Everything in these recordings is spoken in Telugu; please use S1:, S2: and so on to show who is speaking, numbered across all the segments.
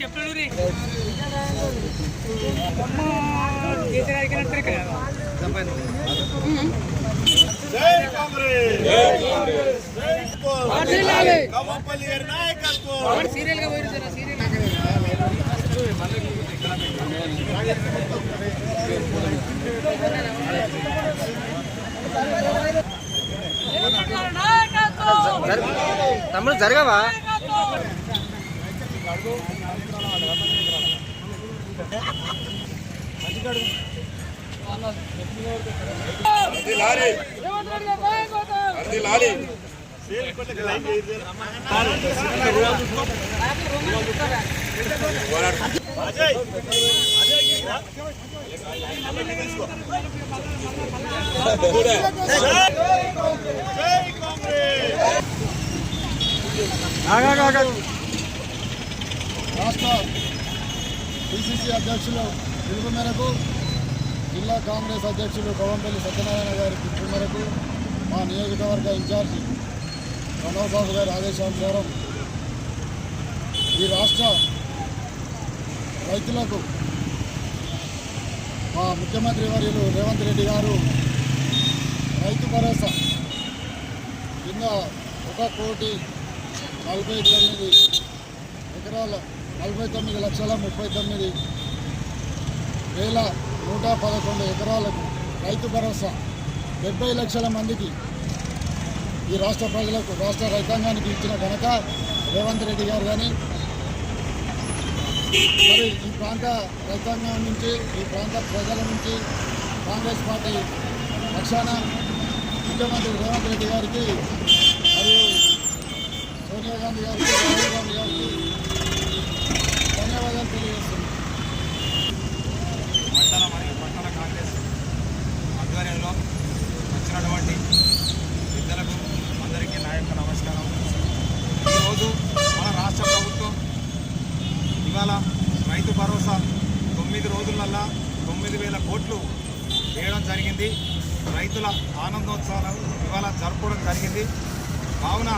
S1: చెప్పడు రే అమ్మ
S2: చేసిన సీరియల్గా పోయి సీరియల్
S3: తమ్ముడు జరగవా?
S1: మంచి
S4: రాష్ట్ర పిసిసి అధ్యక్షులు పిలుపు మేరకు జిల్లా కాంగ్రెస్ అధ్యక్షులు కవంపల్లి సత్యనారాయణ గారి పిలుపు మేరకు మా నియోజకవర్గ ఇన్ఛార్జి ప్రణవ్ బాబు గారి ఆదేశానుసారం ఈ రాష్ట్ర రైతులకు మా ముఖ్యమంత్రి వర్యులు రేవంత్ రెడ్డి గారు రైతు భరోసా కింద ఒక కోటి నలభై తొమ్మిది ఎకరాల నలభై తొమ్మిది లక్షల ముప్పై తొమ్మిది వేల నూట పదకొండు ఎకరాలకు రైతు భరోసా డెబ్బై లక్షల మందికి ఈ రాష్ట్ర ప్రజలకు రాష్ట్ర రైతాంగానికి ఇచ్చిన ఘనత రేవంత్ రెడ్డి గారు కానీ మరి ఈ ప్రాంత రైతాంగం నుంచి ఈ ప్రాంత ప్రజల నుంచి కాంగ్రెస్ పార్టీ పక్షాన ముఖ్యమంత్రి రేవంత్ రెడ్డి గారికి మరియు సోనియా గాంధీ గారికి రాహుల్ గాంధీ గారికి ధన్యవాదాలు తెలియజేస్తున్నాను
S5: మండల మరియు పట్టణ కాంగ్రెస్ ఆధ్వర్యంలో వచ్చినటువంటి పెద్దలకు అందరికీ నా యొక్క నమస్కారం ఈరోజు మన రాష్ట్ర ప్రభుత్వం ఇవాళ రైతు భరోసా. తొమ్మిది రోజులల్లా తొమ్మిది వేల కోట్లు వేయడం జరిగింది. రైతుల ఆనందోత్సవాలు ఇవాళ జరుపుకోవడం జరిగింది. కావున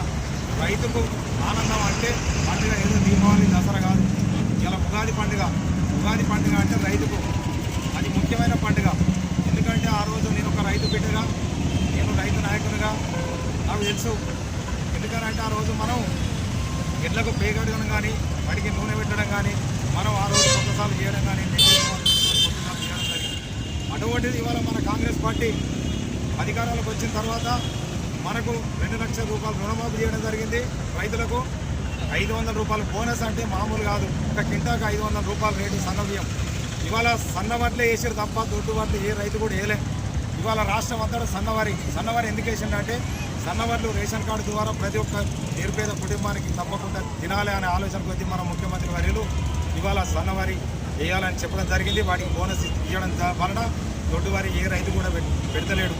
S5: రైతుకు ఆనందం అంటే పండుగ ఏదో దీపావళి దసరా కాదు. ఇలా ఉగాది పండుగ. ఉగాది పండుగ అంటే రైతుకు అది ముఖ్యమైన పండుగ. ఎందుకంటే ఆ రోజు నేను ఒక రైతు బిడ్డగా నేను రైతు నాయకునిగా నాకు తెలుసు. ఎందుకనంటే ఆ రోజు మనం ఎడ్లకు పేగడడం కానీ వాటికి నూనె పెట్టడం కానీ మనం ఆ రోజు కొత్తసార్లు చేయడం కానీ కొత్తసార్లు చేయడం జరిగింది అటువంటిది ఇవాళ మన కాంగ్రెస్ పార్టీ అధికారంలోకి వచ్చిన తర్వాత మనకు రెండు లక్షల రూపాయలు రుణమాఫీ చేయడం జరిగింది. రైతులకు ఐదు వందల రూపాయలు బోనస్ అంటే మామూలు కాదు. ఒక కింటాకు ఐదు వందల రూపాయలు రేటు సన్నబియ్యం ఇవాళ సన్న వడ్లే వేసారు తప్ప దొడ్డు వడ్లు ఏ రైతు కూడా వేయలే. ఇవాళ రాష్ట్రం అంతా సన్నవారి సన్నవారి ఎందుకు వేసిందంటే సన్నవర్లు రేషన్ కార్డు ద్వారా ప్రతి ఒక్క నిరుపేద కుటుంబానికి తప్పకుండా తినాలి అనే ఆలోచన కొద్దీ మన ముఖ్యమంత్రి వర్యులు ఇవాళ సన్నవారి వేయాలని చెప్పడం జరిగింది. వాటికి బోనస్ ఇవ్వడం వలన దొడ్డువారి ఏ రైతు కూడా పెడతలేడు.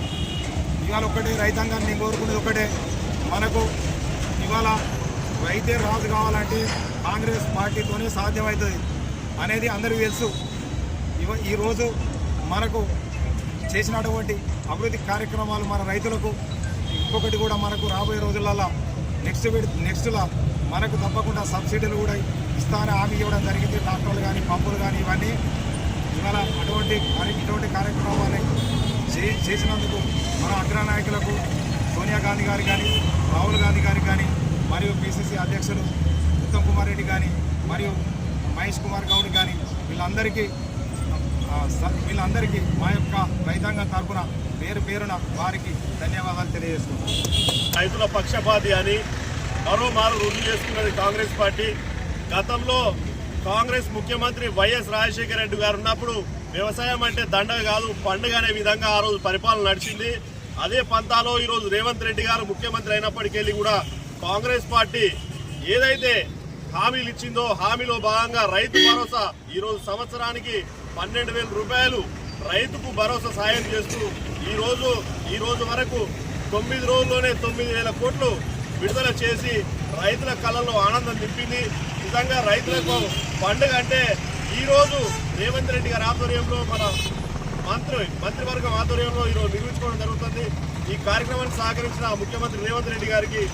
S5: ఇవాళ ఒకటే రైతాంగాన్ని నేను కోరుకునేది ఒకటే. మనకు ఇవాళ రైతే రాజు కావాలంటే కాంగ్రెస్ పార్టీతోనే సాధ్యమవుతుంది అనేది అందరికీ తెలుసు. ఇవ ఈరోజు మనకు చేసినటువంటి అభివృద్ధి కార్యక్రమాలు మన రైతులకు ఇంకొకటి కూడా మనకు రాబోయే రోజులలో నెక్స్ట్ విడ్- నెక్స్ట్లో మనకు తప్పకుండా సబ్సిడీలు కూడా ఇస్తారని హామీ ఇవ్వడం జరిగింది. ట్రాక్టర్లు కానీ పంపులు కానీ ఇవన్నీ ఇవాళ అటువంటి ఇటువంటి కార్యక్రమాలు చే- చేసినందుకు మన అగ్రనాయకులకు సోనియా గాంధీ గారికి కానీ రాహుల్ గాంధీ గారికి కానీ మరియు పిసిసి అధ్యక్షులు ఉత్తమ్ కుమార్ రెడ్డి కానీ మరియు మహేష్ కుమార్ గౌడ్ కానీ వీళ్ళందరికీ వీళ్ళందరికీ మా యొక్క రైతాంగం తరపున పేరు పేరున వారికి ధన్యవాదాలు తెలియజేస్తున్నాం
S1: రైతుల పక్షపాతి అని మరోమారు రుజువు చేసుకున్నది కాంగ్రెస్ పార్టీ. గతంలో కాంగ్రెస్ ముఖ్యమంత్రి వైఎస్ రాజశేఖర రెడ్డి గారు ఉన్నప్పుడు వ్యవసాయం అంటే దండగ కాదు పండుగ అనే విధంగా ఆ రోజు పరిపాలన నడిచింది. అదే పంతాలో ఈరోజు రేవంత్ రెడ్డి గారు ముఖ్యమంత్రి అయినప్పటికెళ్ళి కూడా కాంగ్రెస్ పార్టీ ఏదైతే హామీలు ఇచ్చిందో హామీలో భాగంగా రైతు భరోసా. ఈరోజు సంవత్సరానికి పన్నెండు వేల రూపాయలు రైతుకు భరోసా సాయం చేస్తూ ఈరోజు ఈరోజు ఈ రోజు వరకు తొమ్మిది రోజుల్లోనే తొమ్మిది వేల కోట్లు విడుదల చేసి రైతుల కళ్ళలో ఆనందం నింపింది. నిజంగా రైతులకు పండుగ అంటే ఈరోజు రేవంత్ రెడ్డి గారి ఆధ్వర్యంలో మన మంత్రి మంత్రివర్గం ఆధ్వర్యంలో ఈరోజు నిర్మించుకోవడం జరుగుతుంది. ఈ కార్యక్రమాన్ని సహకరించిన ముఖ్యమంత్రి రేవంత్ రెడ్డి గారికి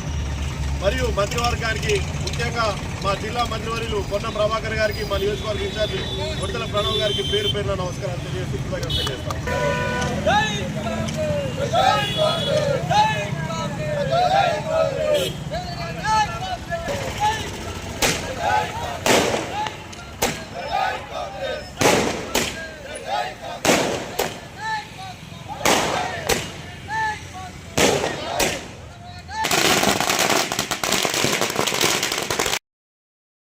S1: మరియు మంత్రివర్గానికి ముఖ్యంగా మా జిల్లా మంత్రివర్యులు పొన్న ప్రభాకర్ గారికి మా నియోజకవర్గ ఇన్ఛార్జి కొడతల ప్రణవ్ గారికి పేరు పేరున నమస్కారాలు తెలియజేసి కృతజ్ఞతలు తెలియజేస్తాం.